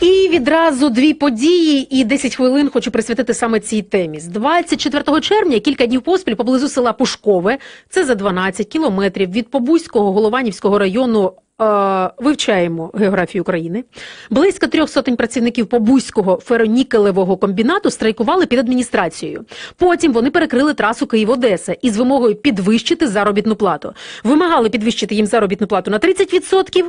І відразу дві події і 10 хвилин хочу присвятити саме цій темі. З 24 червня кілька днів поспіль поблизу села Пушкове, це за 12 кілометрів від Побузького Голованівського району. е, Вивчаємо географію України. Близько трьох сотень працівників Побузького феронікелевого комбінату страйкували під адміністрацією. Потім вони перекрили трасу Київ-Одеса із вимогою підвищити заробітну плату. Вимагали підвищити їм заробітну плату на 30%,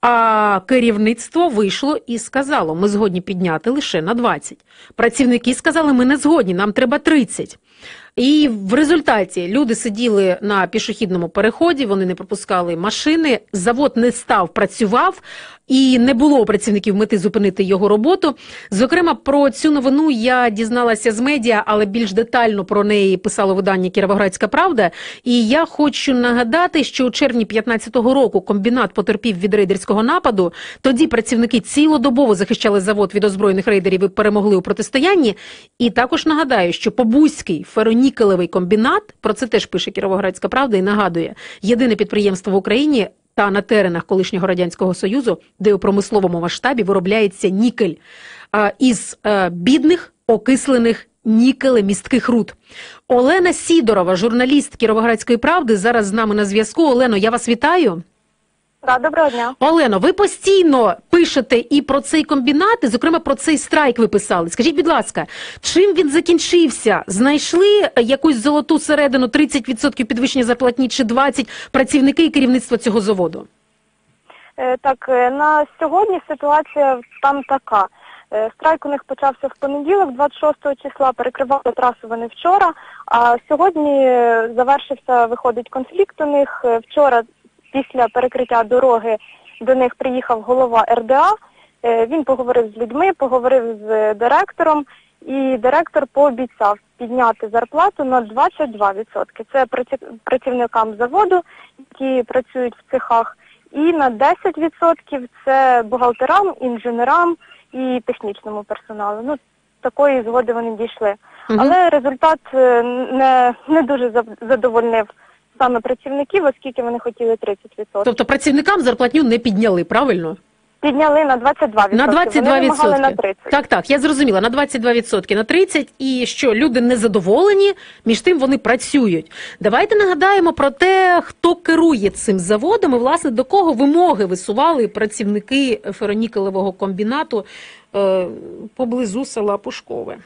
а керівництво вийшло і сказало: ми згодні підняти лише на 20. Працівники сказали, ми не згодні, нам треба 30. І в результаті люди сиділи на пішохідному переході, вони не пропускали машини, завод не став, працював, і не було працівників мети зупинити його роботу. Зокрема, про цю новину я дізналася з медіа, але більш детально про неї писало видання Кіровоградська Правда. І я хочу нагадати, що у червні 15-го року комбінат потерпів від рейдерського нападу. Тоді працівники цілодобово захищали завод від озброєних рейдерів і перемогли у протистоянні. І також нагадаю, що Побузький феронікелевий комбінат про це теж пише Кіровоградська Правда і нагадує єдине підприємство в Україні. Та на теренах колишнього радянського союзу, де у промисловому масштабі виробляється нікель із а, бідних окислених нікелемістких руд. Олена Сідорова, журналіст Кіровоградської правди, зараз з нами на зв'язку. Олено, я вас вітаю. Да, доброго дня. Олено, ви постійно пишете і про цей комбінат, і, зокрема, про цей страйк ви писали. Скажіть, будь ласка, чим він закінчився? Знайшли якусь золоту середину 30% підвищення зарплатні чи 20% працівники і керівництво цього заводу? Е, Так, е, на сьогодні ситуація там така. Е, Страйк у них почався в понеділок, 26 числа, перекривали трасу вони вчора, а сьогодні завершився, виходить, конфлікт у них. Вчора, після перекриття дороги, до них приїхав голова РДА, Е, він поговорив з людьми, поговорив з директором, і директор пообіцяв підняти зарплату на 22%. Це працівникам заводу, які працюють в цехах, і на 10% це бухгалтерам, інженерам і технічному персоналу. Ну, такої згоди вони дійшли. Але результат е, не, не дуже задовольнив саме працівників, оскільки вони хотіли 30%. Тобто працівникам зарплатню не підняли, правильно? Підняли на 22%. На 22%. Вони вимагали на 30%. Так, так, я зрозуміла. На 22% на 30%. І що люди незадоволені, між тим вони працюють. Давайте нагадаємо про те, хто керує цим заводом і, власне, до кого вимоги висували працівники феронікелевого комбінату е, поблизу села Пушкове.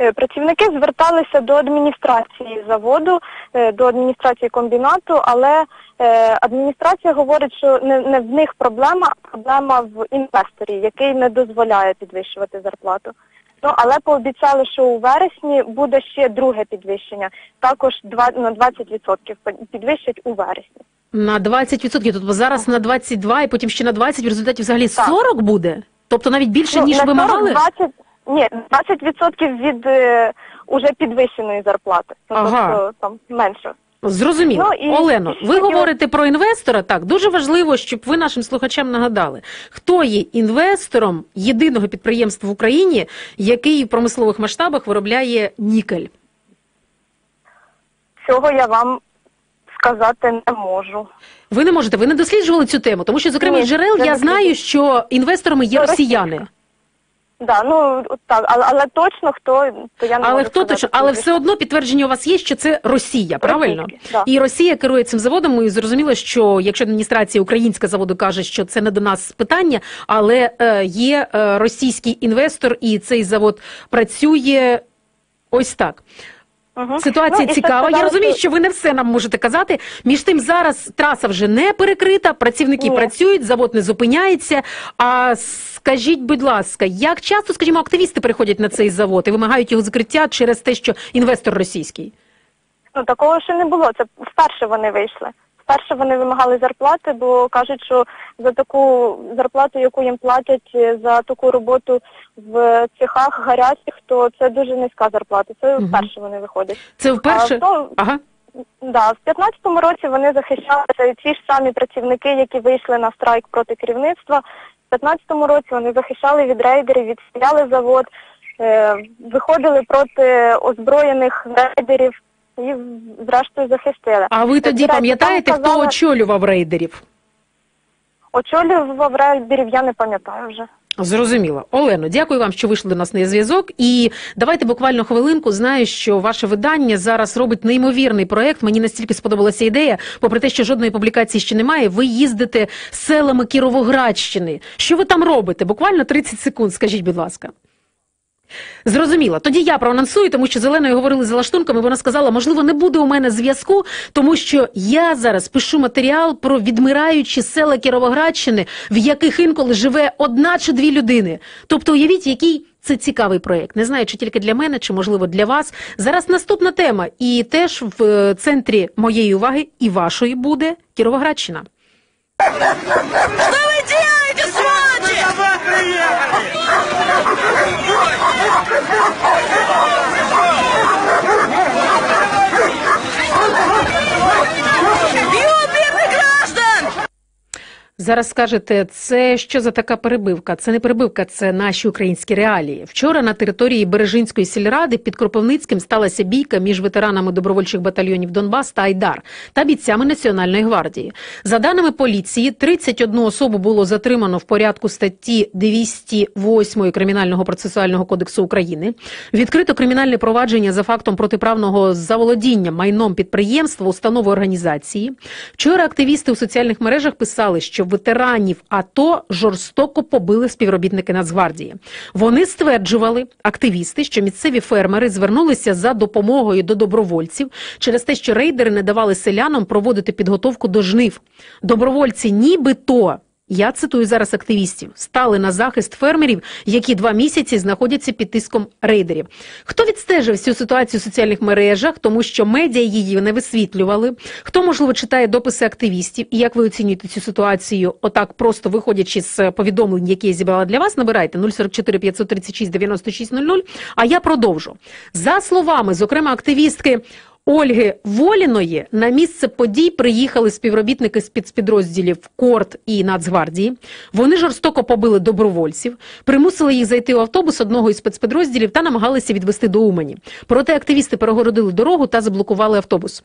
Е, Працівники зверталися до адміністрації заводу, е, до адміністрації комбінату, але е, адміністрація говорить, що не, не в них проблема, а проблема в інвесторі, який не дозволяє підвищувати зарплату. Ну але пообіцяли, що у вересні буде ще друге підвищення, також на 20% підвищать у вересні. На 20%, тобто зараз на 22 і потім ще на 20, в результаті взагалі Так. 40 буде? Тобто навіть більше, Ну, ніж на вимагали? 20, ні, 20% від е, уже підвищеної зарплати. Ну, Ага. тобто там менше. Зрозуміло. Ну, і Олено, ви хотіла- говорите про інвестора. Так, дуже важливо, щоб ви нашим слухачам нагадали, хто є інвестором єдиного підприємства в Україні, який в промислових масштабах виробляє нікель. Цього я вам сказати не можу. Ви не можете, ви не досліджували цю тему, тому що, зокрема, Ні, джерел я я не знаю, що інвесторами є Ну, росіяни. Да, ну так, але, але точно хто то я не Але можу хто сказати точно, але все одно підтвердження у вас є, що це Росія, правильно? Да. І Росія керує цим заводом. І зрозуміло, що якщо адміністрація українська заводу каже, що це не до нас питання, але е, є е, російський інвестор, і цей завод працює ось так. Ситуація Ну, цікава. Я розумію, що ви не все нам можете казати. Між тим, зараз траса вже не перекрита, працівники Ні. працюють, завод не зупиняється. А скажіть, будь ласка, як часто, скажімо, активісти приходять на цей завод і вимагають його закриття через те, що інвестор російський? Ну такого ще не було. Це вперше вони вийшли. Вперше вони вимагали зарплати, бо кажуть, що за таку зарплату, яку їм платять е, за таку роботу в цехах гарячих, то це дуже низька зарплата. Це вперше вони виходять. Це вперше. А, то, Ага. Да, в 15-му році вони захищалися ті ж самі працівники, які вийшли на страйк проти керівництва. В 15-му році вони захищали від рейдерів, відстріляли завод, е, виходили проти озброєних рейдерів і зрештою захистили. А ви тоді пам'ятаєте, хто очолював рейдерів? Очолював райбірів, я не пам'ятаю вже. Зрозуміло. Олено, дякую вам, що вийшли до нас на зв'язок. І давайте буквально хвилинку. Знаю, що ваше видання зараз робить неймовірний проект. Мені настільки сподобалася ідея, попри те, що жодної публікації ще немає. Ви їздите селами Кіровоградщини. Що ви там робите? Буквально 30 секунд, скажіть, будь ласка. Зрозуміло. Тоді я проанонсую, тому що з Оленою говорили за лаштунками. Вона сказала, можливо, не буде у мене зв'язку, тому що я зараз пишу матеріал про відмираючі села Кіровоградщини, в яких інколи живе одна чи дві людини. Тобто, уявіть, який це цікавий проєкт. Не знаю, чи тільки для мене, чи можливо для вас. Зараз наступна тема, і теж в е, центрі моєї уваги і вашої буде Кіровоградщина. Что вы делаете, сволочи? Бьют Oh, my God. Зараз скажете, це що за така перебивка? Це не перебивка, це наші українські реалії. Вчора на території Бережинської сільради під Кропивницьким сталася бійка між ветеранами добровольчих батальйонів Донбас та Айдар та бійцями Національної гвардії. За даними поліції, 31 особу було затримано в порядку статті 208 Кримінального процесуального кодексу України. Відкрито кримінальне провадження за фактом протиправного заволодіння майном підприємства, установи організації. Вчора активісти у соціальних мережах писали, що ветеранів АТО жорстоко побили співробітники Нацгвардії. Вони стверджували, активісти, що місцеві фермери звернулися за допомогою до добровольців через те, що рейдери не давали селянам проводити підготовку до жнив. Добровольці нібито. Я цитую зараз активістів, стали на захист фермерів, які два місяці знаходяться під тиском рейдерів. Хто відстежив цю ситуацію в соціальних мережах, тому що медіа її не висвітлювали? Хто можливо читає дописи активістів? І як ви оцінюєте цю ситуацію? Отак, просто виходячи з повідомлень, які я зібрала для вас, набирайте 044 536 9600, А я продовжу за словами, зокрема, активістки. Ольги Воліної на місце подій приїхали співробітники спецпідрозділів Корт і Нацгвардії. Вони жорстоко побили добровольців, примусили їх зайти в автобус одного із спецпідрозділів та намагалися відвести до Умані. Проте активісти перегородили дорогу та заблокували автобус.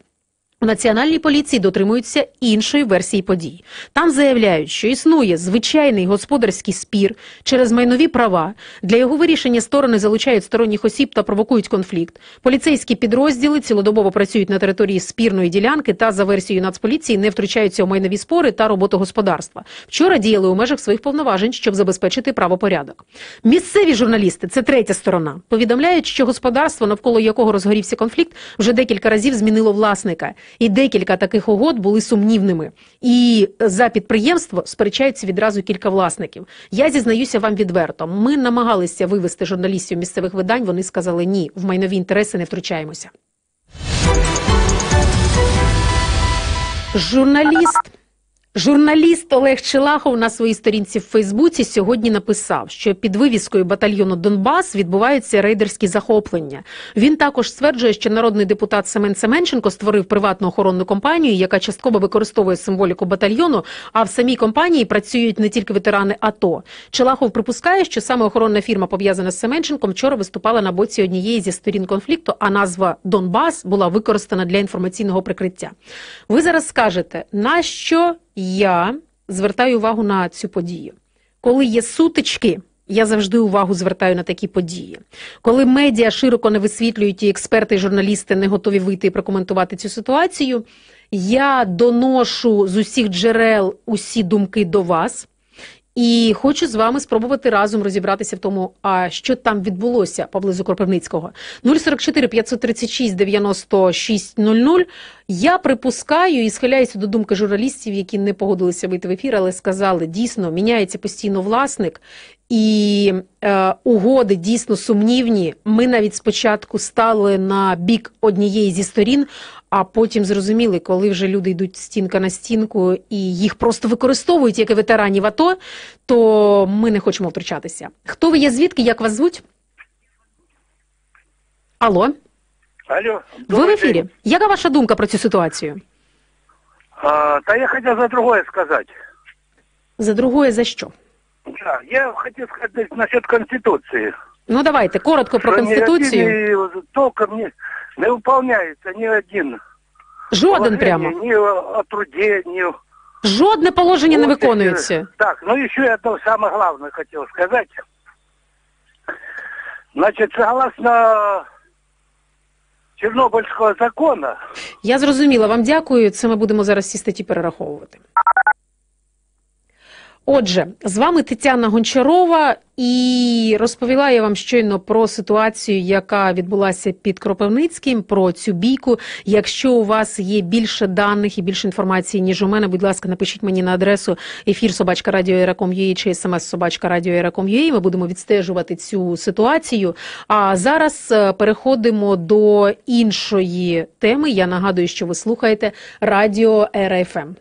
У національній поліції дотримуються іншої версії подій. Там заявляють, що існує звичайний господарський спір через майнові права. Для його вирішення сторони залучають сторонніх осіб та провокують конфлікт. Поліцейські підрозділи цілодобово працюють на території спірної ділянки та за версією Нацполіції не втручаються у майнові спори та роботу господарства. Вчора діяли у межах своїх повноважень, щоб забезпечити правопорядок. Місцеві журналісти це третя сторона. Повідомляють, що господарство, навколо якого розгорівся конфлікт, вже декілька разів змінило власника. І декілька таких угод були сумнівними. І за підприємство сперечаються відразу кілька власників. Я зізнаюся вам відверто. Ми намагалися вивести журналістів місцевих видань. Вони сказали ні, в майнові інтереси не втручаємося. Журналіст. Журналіст Олег Челахов на своїй сторінці в Фейсбуці сьогодні написав, що під вивіскою батальйону Донбас відбуваються рейдерські захоплення. Він також стверджує, що народний депутат Семен Семенченко створив приватну охоронну компанію, яка частково використовує символіку батальйону. А в самій компанії працюють не тільки ветерани АТО. Челахов припускає, що саме охоронна фірма пов'язана з Семенченком вчора виступала на боці однієї зі сторін конфлікту, а назва Донбас була використана для інформаційного прикриття. Ви зараз скажете, на що я звертаю увагу на цю подію. Коли є сутички, я завжди увагу звертаю на такі події. Коли медіа широко не висвітлюють і експерти, і журналісти не готові вийти і прокоментувати цю ситуацію, я доношу з усіх джерел усі думки до вас. І хочу з вами спробувати разом розібратися в тому, а що там відбулося поблизу Кропивницького. 044 536 96 00. Я припускаю і схиляюся до думки журналістів, які не погодилися вийти в ефір, але сказали, дійсно міняється постійно власник, і е, угоди дійсно сумнівні. Ми навіть спочатку стали на бік однієї зі сторін, а потім зрозуміли, коли вже люди йдуть стінка на стінку і їх просто використовують як і ветеранів АТО, то ми не хочемо втручатися. Хто ви є звідки? Як вас звуть? Алло, Алло. ви в ефірі? день. Яка ваша думка про цю ситуацію? А, да я хотел за другое сказать. За другое за що? Да, я хотел сказать насчет Конституции. Ну давайте коротко про ни конституцію. один, и толком не, не выполняется ни один. Жоден положение прямо. Ни о, о труде, ни о Жодне положення не Вот эти- виконується. Так, ну еще одно самое главное хотел сказать. Значит, согласно Чернобыльского закона, Я зрозуміла. Вам дякую. Це ми будемо зараз ці статті перераховувати. Отже, з вами Тетяна Гончарова, і розповіла я вам щойно про ситуацію, яка відбулася під Кропивницьким, про цю бійку. Якщо у вас є більше даних і більше інформації, ніж у мене, будь ласка, напишіть мені на адресу ефір собачка радіо.com.ua чи смс собачка радіо.com.ua. Ми будемо відстежувати цю ситуацію. А зараз е, переходимо до іншої теми. Я нагадую, що ви слухаєте радіо РФМ.